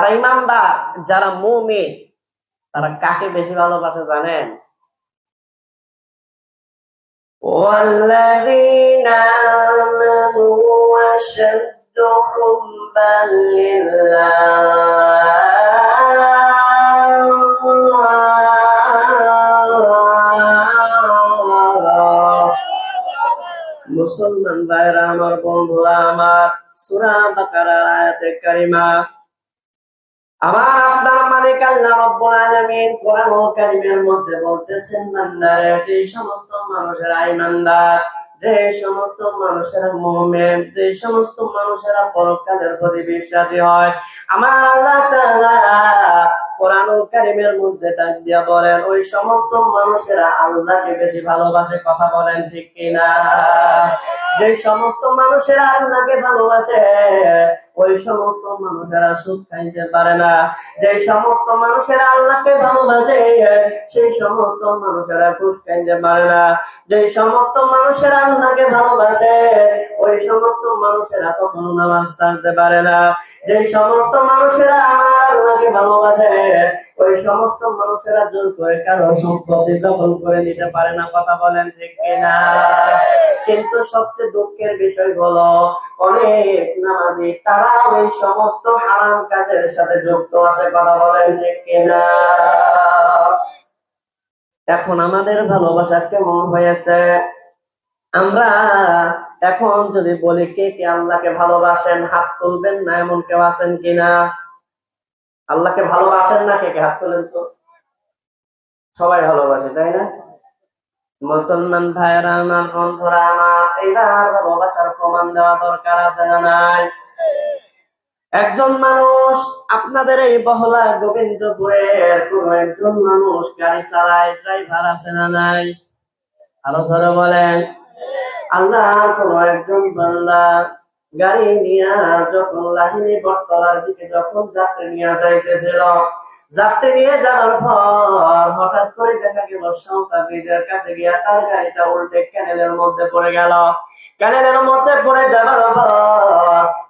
যারা ইমানদার যারা মুমিন তারা কাকে বেশি ভালোবাসে জানেন والذين آمنوا أشد حبا لله মুসলমান ভাইরা আমার বন্ধুরা আমার সুরা বাকারার আয়াতে কারিমা আমার আপনার মালিক আল্লাহ রব্বুল আলামিন কোরআন ও কারিমের মধ্যে বলতেছেন, বান্দারে, যে সমস্ত মানুষেরা ইমানদার যে সমস্ত মানুষেরা মুমিন, যে সমস্ত মানুষেরা পরকালের প্রতি বিশ্বাসী হয়, আমার আল্লাহ তাআলা কোরআন ও কারিমের মধ্যে ডাক দিয়া বলেন, ওই সমস্ত মানুষেরা আল্লাহকে বেশি ভালোবাসে, কথা বলেন ঠিক কিনা? যে সমস্ত মানুষেরা আল্লাহকে ভালোবাসে ওই সমস্ত মানুষেরা সুখ খাইতে পারে না। যে সমস্ত মানুষেরা আল্লাহকে ভালোবাসে, সেই সমস্ত মানুষেরা ঘুষ খাইতে পারে না। যে সমস্ত মানুষেরা আল্লাহকে ভালোবাসে, ওই সমস্ত মানুষেরা কখনো নামাজ ছাড়তে পারে না। যে সমস্ত মানুষেরা আল্লাহকে ভালোবাসে, ওই সমস্ত মানুষেরা জোর করে কারও সম্পত্তি দখল করে নিতে পারে না। কথা বলেন ঠিক কিনা? কিন্তু সবচেয়ে দুঃখের বিষয় হলো অনেক নামাজি তারা ওই সমস্ত হারাম কাজের সাথে যুক্ত আছে, কথা বলেন ঠিক কিনা? এখন আমাদের ভালোবাসা কেমন হয়েছে? আমরা এখন যদি বলি কে কে আল্লাহকে ভালোবাসেন, হাত তুলবেন না এমন কেউ আছেন কিনা? আল্লাহকে ভালোবাসেন না কে কে? হাত তুলেন তো। সবাই ভালোবাসে, তাই না? মুসলমান ভাইরা আমার বন্ধুরা, আমার এইবার ভালোবাসার প্রমাণ দেওয়া দরকার আছে না নাই? একজন মানুষ আপনাদের এই বহলা গোবিন্দপুরের কোন একজন মানুষ গাড়ি চালায়, ড্রাইভার আছে না নাই? আরও ধরে বলেন। আল্লাহ কোন একজন বান্দা গাড়ি নিয়ে যখন লাহিনী বটতলার দিকে যখন যাত্রী নিয়ে যাইতেছিল যাত্রী নিয়ে যাওয়ার পর হঠাৎ করে দেখা গেল, সন্তানীদের কাছে গিয়া তার গাড়িটা উল্টে ক্যানেলের মধ্যে পড়ে গেল। ক্যানেলের মধ্যে পড়ে যাবার পর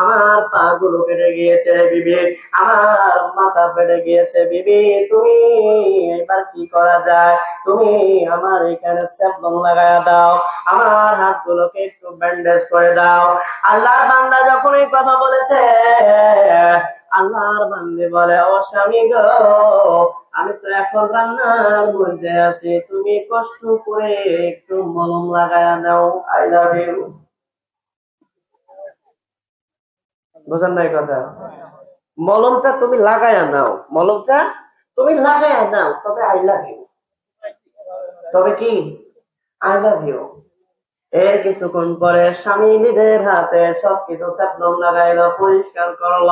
আমার পা গুলো কেটে গিয়েছে বিবি আমার মাথা ফেটে গিয়েছে বিবি তুমি এবার কি করা যায়? তুমি আমার এখানে স্যাপলং লাগায়া দাও, আমার হাতগুলোকে একটু ব্যান্ডেজ করে দাও। আল্লাহর বান্দা যখন এই কথা বলেছে, আল্লাহর বান্দি বলে, ও স্বামী গো, আমি তো এখন রান্নার মধ্যে আছি, তুমি কষ্ট করে একটু মলম লাগায়া দাও। আই লাভ ইউ বুঝেন নাই কথা? মলমটা তুমি লাগায়া নাও। মলমটা তুমি লাগায়া নাও, তবে আই লাভ ইউ। তবে কি? I love you. এর কিছুক্ষণ পরে স্বামী নিজের হাতে সবকিছু স্যাপলম লাগাইলো, পরিষ্কার করল।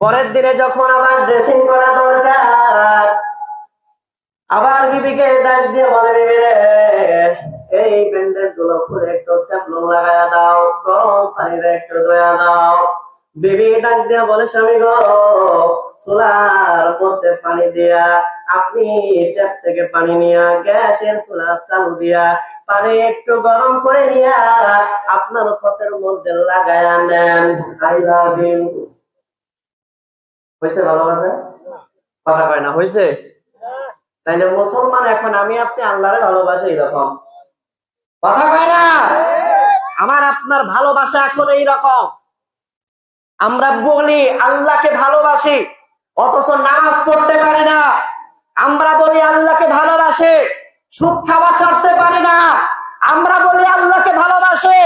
পরের দিনে যখন আবার ড্রেসিং করা দরকার, আবার বিবিকে ডাক দিয়ে বলে এই ব্যান্ডেজগুলো খুলে একটু দাও গরম পানিতে একটু দাও। বিবি ডাক দিয়ে বলে, স্বামী গো, চুলার মধ্যে পানি দিয়া, আপনি ট্যাপ থেকে পানি নিয়া, গ্যাসের চুলা চালু দিয়া, পানি একটু গরম করে নিয়া, আপনার ক্ষতের মধ্যে লাগায়া নেন। I love you. হয়েছে ভালোবাসা? কথা কয় না, হয়েছে? তাইলে মুসলমান এখন আমি আপনি আল্লাহরে ভালোবাসি এরকম কথা কয় না? আমার আপনার ভালোবাসা এখন এইরকম। আমরা বলি, আল্লাহকে ভালোবাসি, অথচ নামাজ পড়তে পারি না। আমরা বলি, আল্লাহকে ভালোবাসে সুখ খাবার ছাড়তে পারি না। আমরা বলি, আল্লাহকে ভালোবাসে